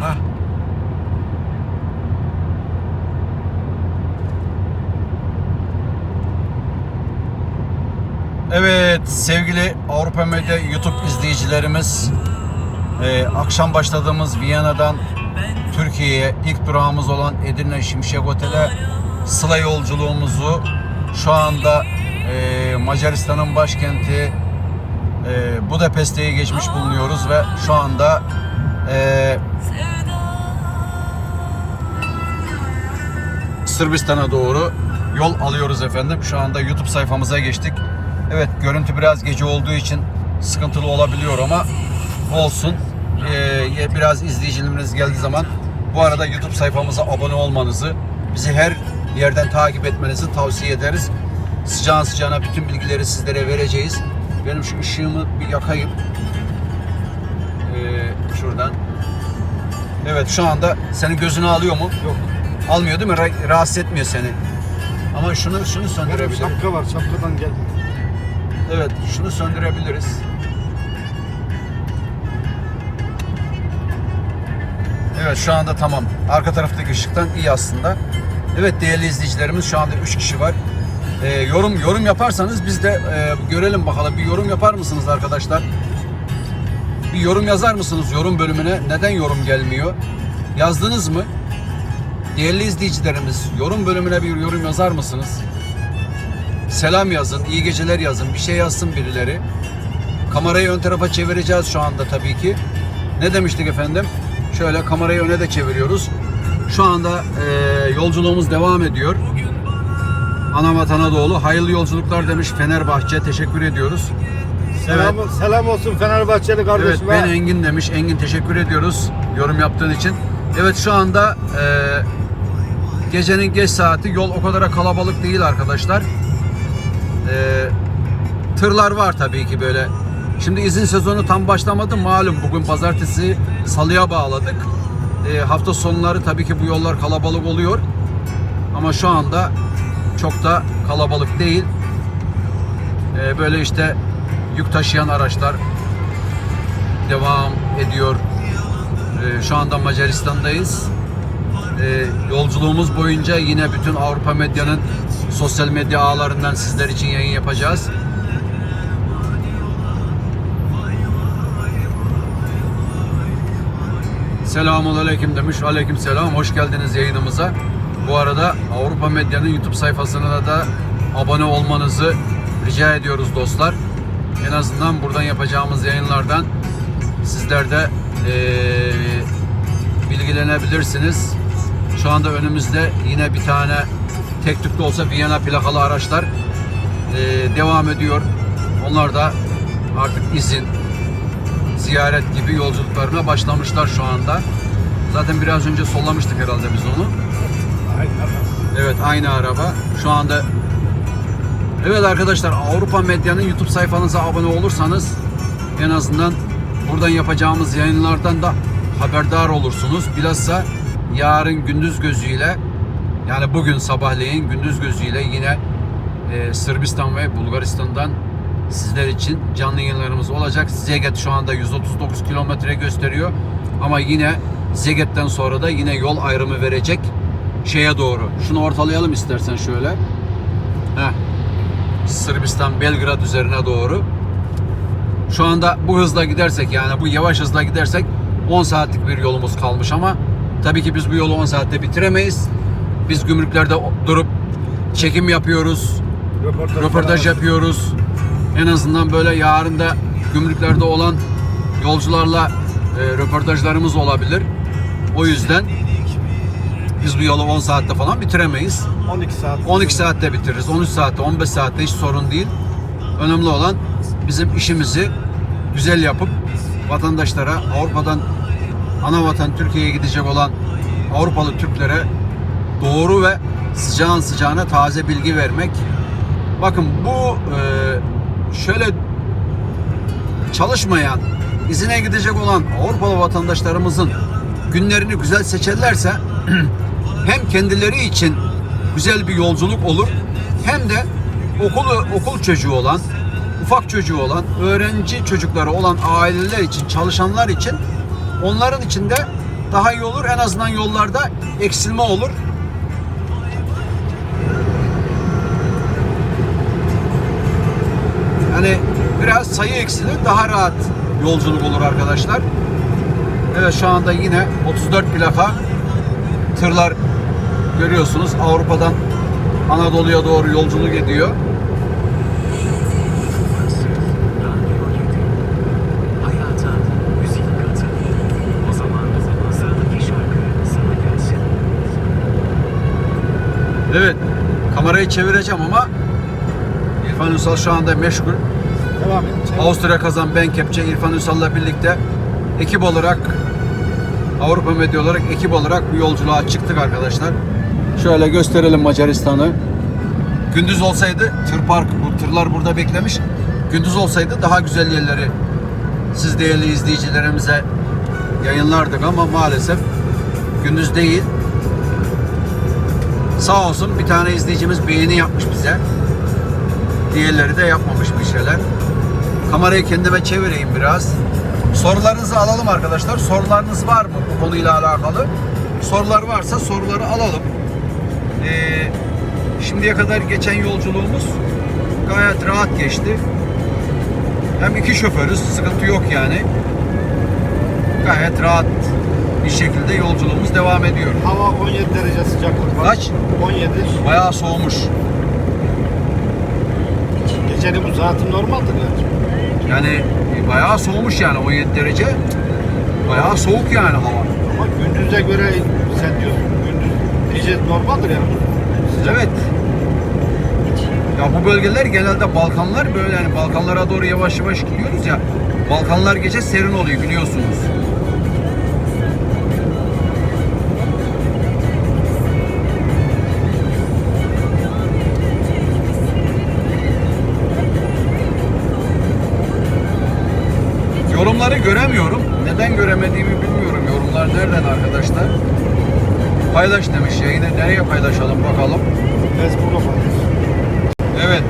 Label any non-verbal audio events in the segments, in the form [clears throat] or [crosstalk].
Hah. Evet sevgili Avrupa Medya YouTube izleyicilerimiz e, akşam başladığımız Viyana'dan Türkiye'ye ilk durağımız olan Edirne Şimşek Otel'e sıla yolculuğumuzu şu anda e, Macaristan'ın başkenti e, Budapest'e geçmiş bulunuyoruz ve şu anda e, Sırbistan'a doğru yol alıyoruz efendim. Şu anda YouTube sayfamıza geçtik. Evet görüntü biraz gece olduğu için sıkıntılı olabiliyor ama olsun. Ee, biraz izleyicilerimiz geldiği zaman bu arada YouTube sayfamıza abone olmanızı, bizi her yerden takip etmenizi tavsiye ederiz. Sıcağın sıcağına bütün bilgileri sizlere vereceğiz. Benim şu ışığımı bir yakayım. Ee, şuradan. Evet şu anda senin gözünü alıyor mu? Yok. Almıyor değil mi? Ra- rahatsız etmiyor seni. Ama şunu şunu Böyle bir söndürebiliriz. şapka var. Şapkadan gel. Evet, şunu söndürebiliriz. Evet, şu anda tamam. Arka taraftaki ışıktan iyi aslında. Evet değerli izleyicilerimiz şu anda 3 kişi var. Ee, yorum yorum yaparsanız biz de e, görelim bakalım. Bir yorum yapar mısınız arkadaşlar? Bir yorum yazar mısınız yorum bölümüne? Neden yorum gelmiyor? Yazdınız mı? Değerli izleyicilerimiz yorum bölümüne bir yorum yazar mısınız? Selam yazın, iyi geceler yazın, bir şey yazsın birileri. Kamerayı ön tarafa çevireceğiz şu anda tabii ki. Ne demiştik efendim? Şöyle kamerayı öne de çeviriyoruz. Şu anda eee, yolculuğumuz devam ediyor. Ana vatana doğru. Hayırlı yolculuklar demiş Fenerbahçe. Teşekkür ediyoruz. Selam, selam olsun Fenerbahçeli Evet kardeşime. ben Engin demiş. Engin teşekkür ediyoruz yorum yaptığın için. Evet şu anda e, gecenin geç saati yol o kadar kalabalık değil arkadaşlar. E, tırlar var tabii ki böyle. Şimdi izin sezonu tam başlamadı malum. Bugün pazartesi salıya bağladık. E, hafta sonları tabii ki bu yollar kalabalık oluyor. Ama şu anda çok da kalabalık değil. E, böyle işte yük taşıyan araçlar devam ediyor. Ee, şu anda Macaristan'dayız. Ee, yolculuğumuz boyunca yine bütün Avrupa medyanın sosyal medya ağlarından sizler için yayın yapacağız. Selamun aleyküm demiş. Aleyküm selam. Hoş geldiniz yayınımıza. Bu arada Avrupa Medya'nın YouTube sayfasına da abone olmanızı rica ediyoruz dostlar. En azından buradan yapacağımız yayınlardan sizler de eee, bilgilenebilirsiniz. Şu anda önümüzde yine bir tane tek tüplü olsa Viyana plakalı araçlar eee, devam ediyor. Onlar da artık izin, ziyaret gibi yolculuklarına başlamışlar şu anda. Zaten biraz önce sollamıştık herhalde biz onu. Evet aynı araba. Şu anda Evet arkadaşlar Avrupa Medya'nın YouTube sayfanıza abone olursanız en azından buradan yapacağımız yayınlardan da haberdar olursunuz. Bilhassa yarın gündüz gözüyle yani bugün sabahleyin gündüz gözüyle yine e, Sırbistan ve Bulgaristan'dan sizler için canlı yayınlarımız olacak. Zeget şu anda 139 kilometre gösteriyor. Ama yine Zeget'ten sonra da yine yol ayrımı verecek şeye doğru. Şunu ortalayalım istersen şöyle. Heh. Sırbistan Belgrad üzerine doğru. Şu anda bu hızla gidersek yani bu yavaş hızla gidersek 10 saatlik bir yolumuz kalmış ama tabii ki biz bu yolu 10 saatte bitiremeyiz. Biz gümrüklerde durup çekim yapıyoruz, Röportaj, röportaj yapıyoruz. En azından böyle yarın da gümrüklerde olan yolcularla e, röportajlarımız olabilir. O yüzden biz bu yolu 10 saatte falan bitiremeyiz. 12 saat. 12 saatte bitiririz, 13 saatte, 15 saatte hiç sorun değil. Önemli olan bizim işimizi güzel yapıp vatandaşlara Avrupa'dan ana vatan Türkiye'ye gidecek olan Avrupalı Türklere doğru ve sıcağın sıcağına taze bilgi vermek. Bakın bu e, şöyle çalışmayan, izine gidecek olan Avrupalı vatandaşlarımızın günlerini güzel seçerlerse [clears throat] hem kendileri için güzel bir yolculuk olur hem de okulu okul çocuğu olan, ufak çocuğu olan, öğrenci çocukları olan aileler için, çalışanlar için onların için de daha iyi olur. En azından yollarda eksilme olur. Yani biraz sayı eksilir, daha rahat yolculuk olur arkadaşlar. Evet şu anda yine 34 plaka tırlar görüyorsunuz Avrupa'dan Anadolu'ya doğru yolculuk ediyor. Hayata müzik katı. O zaman sıradaki şarkı sana gelsin. Evet kamerayı çevireceğim ama İrfan Ünsal şu anda meşgul. Devam. Çevir. Avusturya kazan ben kepçe İrfan Ünsal'la birlikte ekip olarak Avrupa Medya olarak ekip olarak bu yolculuğa çıktık arkadaşlar. Şöyle gösterelim Macaristan'ı. Gündüz olsaydı tır park bu tırlar burada beklemiş. Gündüz olsaydı daha güzel yerleri siz değerli izleyicilerimize yayınlardık ama maalesef gündüz değil. Sağ olsun bir tane izleyicimiz beğeni yapmış bize. Diğerleri de yapmamış bir şeyler. Kamerayı kendime çevireyim biraz. Sorularınızı alalım arkadaşlar. Sorularınız var mı bu konuyla alakalı? Sorular varsa soruları alalım. Ee, şimdiye kadar geçen yolculuğumuz gayet rahat geçti. Hem iki şoförüz, sıkıntı yok yani. Gayet rahat bir şekilde yolculuğumuz devam ediyor. Hava 17 derece sıcaklık var. Kaç? 17. Bayağı soğumuş. Gecenin bu saati normaldir yani. Yani bayağı soğumuş yani 17 derece. Bayağı soğuk yani hava. Ama gündüze göre sen diyorsun gündüz gece normaldir yani. Sıcak. Evet. Ya bu bölgeler genelde Balkanlar böyle yani Balkanlara doğru yavaş yavaş gidiyoruz ya. Balkanlar gece serin oluyor biliyorsunuz. Göremiyorum. Neden göremediğimi bilmiyorum. Yorumlar nereden arkadaşlar? Paylaş demiş yayını. Nereye paylaşalım bakalım. Facebook'a paylaş. Evet.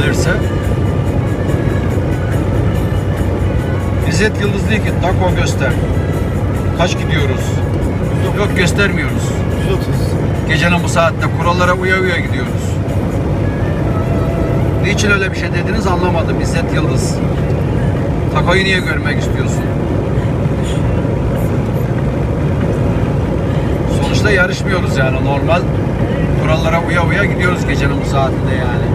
Gelirse. İzzet Yıldız diyor ki Dako göster. Kaç gidiyoruz? Yok göstermiyoruz. 130. Gecenin bu saatte kurallara uya uya gidiyoruz. Niçin öyle bir şey dediniz anlamadım İzzet Yıldız. Takoyu niye görmek istiyorsun? Sonuçta yarışmıyoruz yani normal kurallara uya uya gidiyoruz gecenin bu saatinde yani.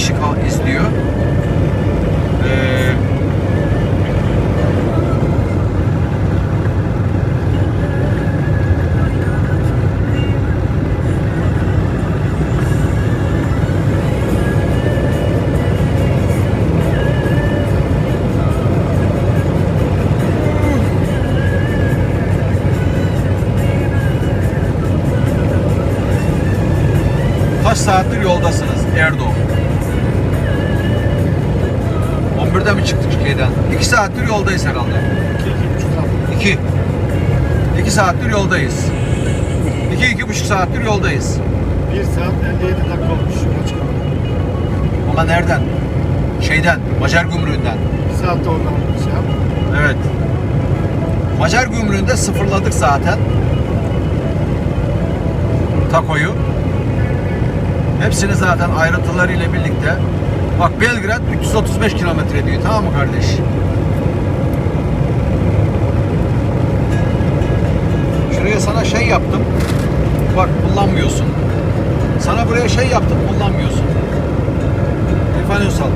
Kişi izliyor. Ee, kaç saattir yoldasınız Erdoğan? 11'de mi çıktık Türkiye'den? 2 saattir yoldayız herhalde. 2 2,5 saat. 2. 2 saattir yoldayız. 2 iki, iki buçuk saattir yoldayız. 1 saat 57 dakika olmuş yola çıkalım. Ama nereden? Şeyden, Macar gümrüğünden. 1 saatte oradan şey yap. Evet. Macar gümrüğünde sıfırladık zaten. Takoyu. Hepsini zaten ayrıntılarıyla birlikte. Bak Belgrad 335 kilometre diyor. Tamam mı kardeş? Şuraya sana şey yaptım. Bak kullanmıyorsun. Sana buraya şey yaptım kullanmıyorsun. İrfan Ünsal.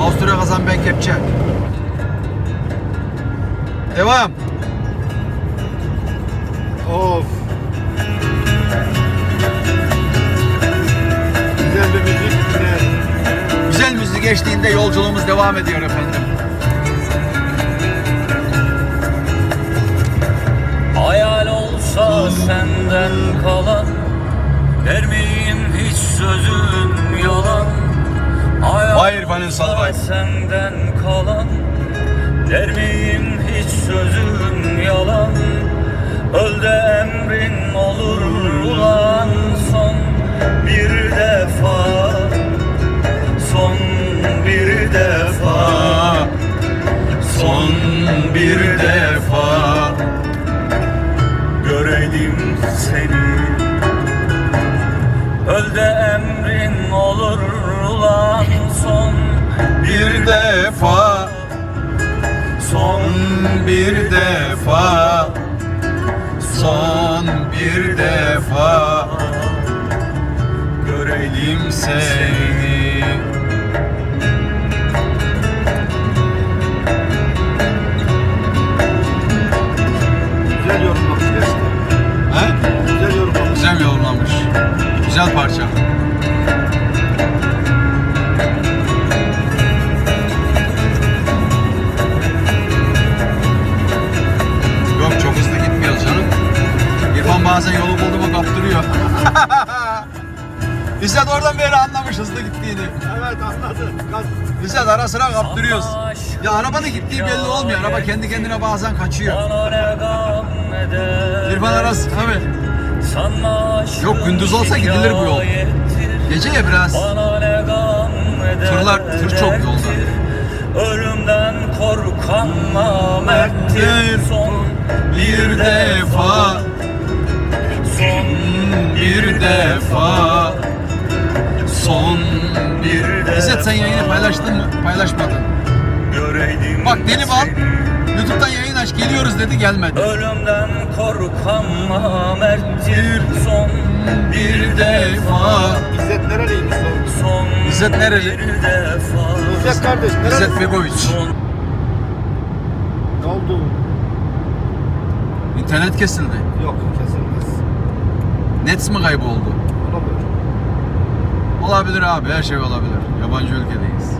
Avusturya kazan ben kepçe. Devam. Of. Güzel bir müzik. Geçtiğinde yolculuğumuz devam ediyor efendim. Hayal olsa senden kalan Der miyim hiç sözün yalan Hayal Vay İrfan Ünsal, olsa vay. senden kalan Der miyim hiç sözün yalan Öl de emrin olur ulan Son bir defa Son Son bir defa. Göreydim seni. Öl emrin olur ulan son bir defa. Son bir defa. Son bir defa. Göreydim seni. İzzet oradan beri anlamış hızlı gittiğini. Evet anladım. Gaz. İzzet ara sıra kaptırıyoruz. Ya arabanın gittiği belli olmuyor. Araba kendi kendine bazen kaçıyor. İrfan arası tabii. Sanma aşkım Yok, gündüz olsa gidilir bu yol. Gece ya biraz. Tırlar- tır çok yolda. Ölümden korkan namerttir Son Bir defa, Son bir defa, sen yayını paylaştın mı? Paylaşmadın. Göreydim Bak deli bal. YouTube'dan yayın aç geliyoruz dedi gelmedi. Ölümden korkan namerttir Son Bir defa. İzzet nereliymiş? Son İzzet nereli? bir defa İzzet kardeş nerelisin? İzzet Begoviç. Ne oldu? İnternet kesildi. Yok kesilmez. Nets mi kayboldu? Olabilir. Olabilir abi her şey olabilir. Yabancı ülkedeyiz.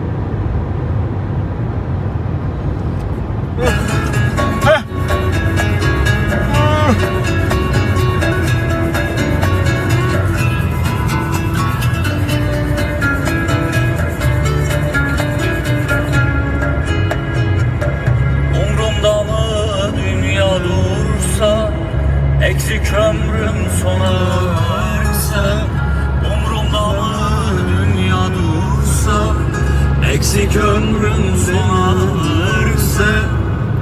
Umrumda mı dünya dursa Eksik ömrüm sona Eksik ömrüm sona erse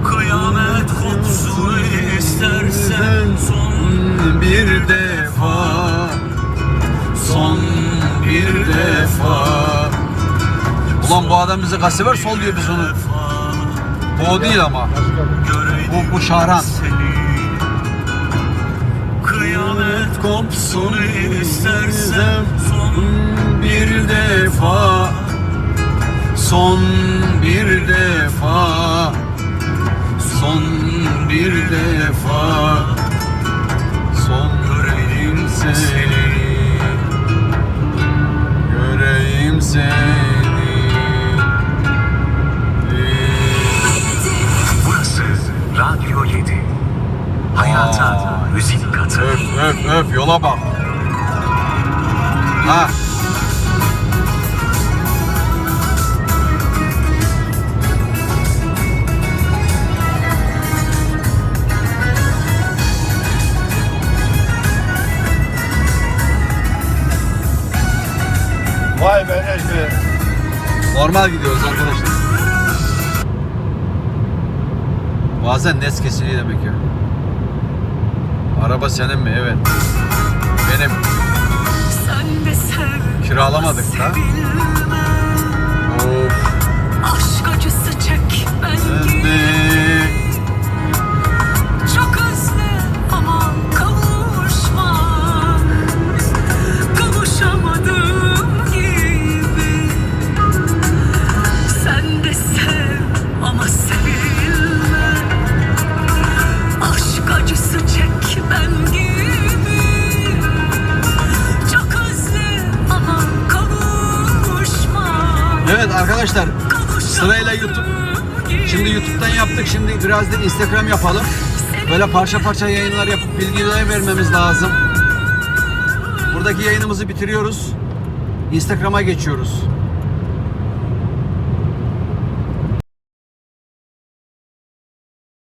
Kıyamet kopsun istersen Son bir defa son bir defa Ulan bu adam bize gazete ver sol diyor biz onu. Bu o değil ama. Bu, bu Şahran. Kıyamet kopsun istersen Son bir defa son bir defa son bir defa son göreyim seni göreyim seni Burası Radyo 7. Hayata Vay. müzik katı. öf öf öf yola bak ha Normal gidiyoruz arkadaşlar. Bazen nes kesiliyor demek ya. Araba senin mi? Evet. Benim. Sen de sev. Kiralamadık da. Of. Aşk acısı çek ben arkadaşlar Sırayla YouTube. Şimdi YouTube'dan yaptık. Şimdi biraz da Instagram yapalım. Böyle parça parça yayınlar yapıp bilgiler vermemiz lazım. Buradaki yayınımızı bitiriyoruz. Instagram'a geçiyoruz.